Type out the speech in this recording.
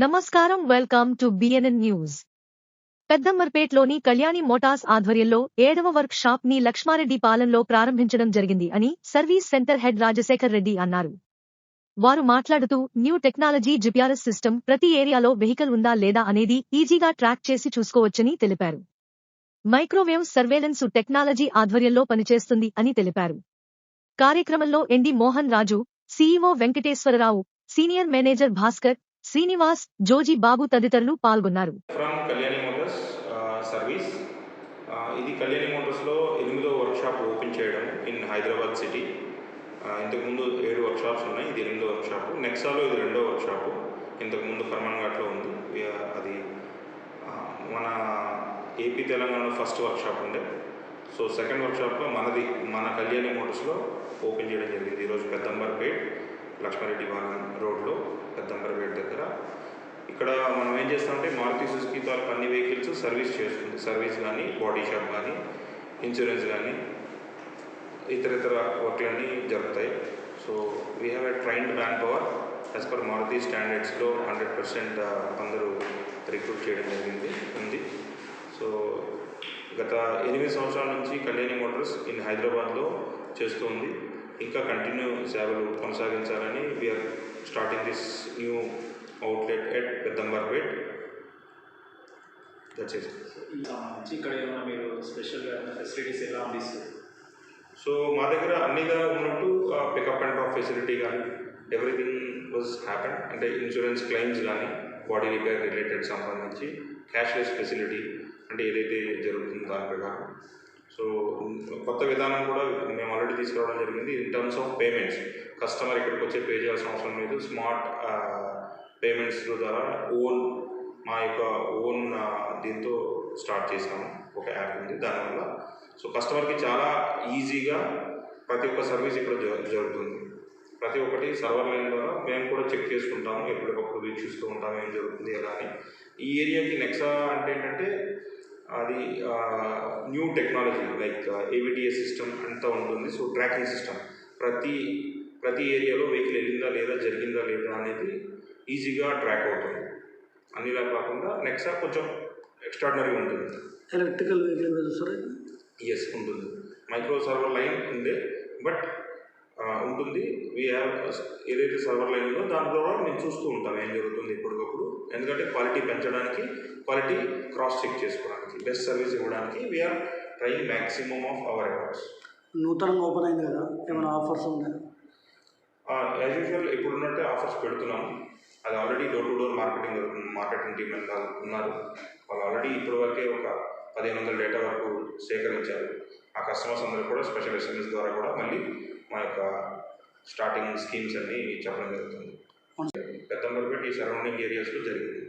నమస్కారం welcome to BNN news పెద్దమ్మర్పేట్లోని Kalyani Motors ఆధ్వర్యంలో ఏడవ వర్క్ షాప్ని లక్ష్మారెడ్డి పాలెంలో ప్రారంభించడం జరిగింది అని service center head Rajasekhar Reddy అన్నారు. వారు మాట్లాడుతూ న్యూ టెక్నాలజీ జిపిఆర్ఎస్ సిస్టమ్ ప్రతి ఏరియాలో వెహికల్ ఉందా లేదా అనేది ఈజీగా ట్రాక్ చేసి చూసుకోవచ్చని తెలిపారు. మైక్రోవేవ్ సర్వేలెన్స్ టెక్నాలజీ ఆధ్వర్యంలో పనిచేస్తుంది అని తెలిపారు. కార్యక్రమంలో MD Mohan Raju CEO Venkateswararao senior manager Bhaskar Srinivas Jojee Babu తదితరులు పాల్గొన్నారు. From Kalyani motors service. ఇది కళ్యాణి మోటార్స్లో ఎనిమిదో వర్క్షాప్ ఓపెన్ చేయడం ఇన్ హైదరాబాద్ సిటీ. ఇంతకుముందు ఏడు వర్క్షాప్స్ ఉన్నాయి ఇది ఎనిమిదో వర్క్షాప్. నెక్సాలో ఇది రెండో వర్క్షాపు. ఇంతకుముందు ఫర్మాన్ ఘాట్లో ఉంది. We అది మన ఏపీ తెలంగాణలో ఫస్ట్ వర్క్షాప్ ఉండే. సో సెకండ్ వర్క్షాప్లో మనది మన కళ్యాణి మోటార్స్లో ఓపెన్ చేయడం జరిగింది. ఈరోజు పెద్దంబర్పేట్ లక్ష్మారెడ్డి వాహనం రోడ్లో పెద్దంబరపేట దగ్గర. ఇక్కడ మనం ఏం చేస్తామంటే మారుతి సుజుకి తాలూకు అన్ని వెహికల్స్ సర్వీస్ చేస్తుంది సర్వీస్ కానీ బాడీ షాప్ కానీ ఇన్సూరెన్స్ కానీ ఇతర ఇతర వర్క్లన్నీ జరుగుతాయి. So we have a trained man power as per Maruti స్టాండర్డ్స్లో hundred percent అందరూ రిక్రూట్ చేయడం జరిగింది ఉంది. సో గత ఎనిమిది సంవత్సరాల నుంచి కళ్యాణి మోటార్స్ ఇన్ హైదరాబాద్లో చేస్తూ ఉంది. ఇంకా కంటిన్యూ సేవలు కొనసాగించాలని we're starting this new outlet at Peddamberpet that's ఇక్కడ ఏమైనా మీరు స్పెషల్గా ఫెసిలిటీస్ ఎలా అందిస్తారు సో మా దగ్గర అన్నిగా ఉన్నట్టు పికప్ అండ్ డ్రాప్ ఫెసిలిటీ కానీ ఎవ్రీథింగ్ వాజ్ హ్యాపెన్ అంటే ఇన్సూరెన్స్ క్లెయిమ్స్ కానీ బాడీ రిపేర్ రిలేటెడ్ సంబంధించి క్యాష్లెస్ ఫెసిలిటీ అంటే ఏదైతే జరుగుతుందో దాని ప్రకారం. కొత్త విధానం కూడా మేము ఆల్రెడీ తీసుకురావడం జరిగింది. In terms of payments customer ఇక్కడికి వచ్చే పే చేయాల్సిన అవసరం లేదు. స్మార్ట్ పేమెంట్స్ ద్వారా ఓన్ మా యొక్క ఓన్ దీంతో స్టార్ట్ చేసాము ఒక యాప్ ఉంది. దానివల్ల సో కస్టమర్కి చాలా ఈజీగా ప్రతి ఒక్క సర్వీస్ ఇక్కడ జ- జరుగుతుంది. ప్రతి ఒక్కటి సర్వర్ లైన్ ద్వారా మేము కూడా చెక్ చేసుకుంటాము. ఎప్పటికప్పుడు వీక్షిస్తూ ఉంటాము. ఏం జరుగుతుంది ఎలా అని. ఈ ఏరియాకి నెక్సా అంటే ఏంటంటే అది new technology like AVTS system అంతా ఉంటుంది. సో ట్రాకింగ్ సిస్టమ్ ప్రతి ప్రతి ఏరియాలో వెహికల్ వెళ్ళిందా లేదా జరిగిందా లేదా అనేది ఈజీగా ట్రాక్ అవుతుంది. అన్నిలా కాకుండా నెక్సా కొంచెం ఎక్స్ట్రాడినరీగా ఉంటుంది. ఎలక్ట్రికల్ వెహికల్ మీద చూస్తారా ఎస్ ఉంటుంది. మైక్రో సర్వర్ లైన్ ఉంది బట్ ఉంటుంది. వీ హ్యావ్ ఏదైతే సర్వర్ లైన్ ఉందో దాని ద్వారా మేము చూస్తూ ఉంటాం ఏం జరుగుతుంది ఎప్పటికప్పుడు. ఎందుకంటే క్వాలిటీ పెంచడానికి క్వాలిటీ క్రాస్ చెక్ చేసుకోవడానికి బెస్ట్ సర్వీస్ ఇవ్వడానికి we're trying maximum of our efforts నూతనంగా ఓపెన్ అయింది కదా? ఏమైనా ఆఫర్స్ ఉన్నాయా? యాజ్ యూజువల్ ఇప్పుడున్నట్టే ఆఫర్స్ పెడుతున్నాము అది already door to door marketing marketing team ఉన్నారు. వాళ్ళు ఆల్రెడీ ఇప్పటి వరకే ఒక పదిహేను వందల డేటా వరకు సేకరించారు. ఆ కస్టమర్స్ అందరూ కూడా స్పెషల్ ఎస్ఎంఎస్ ద్వారా కూడా మళ్ళీ మా యొక్క స్టార్టింగ్ స్కీమ్స్ అన్నీ చెప్పడం జరుగుతుంది. పెద్దంబర్పేట ఈ సరౌండింగ్ ఏరియాస్లో జరిగింది.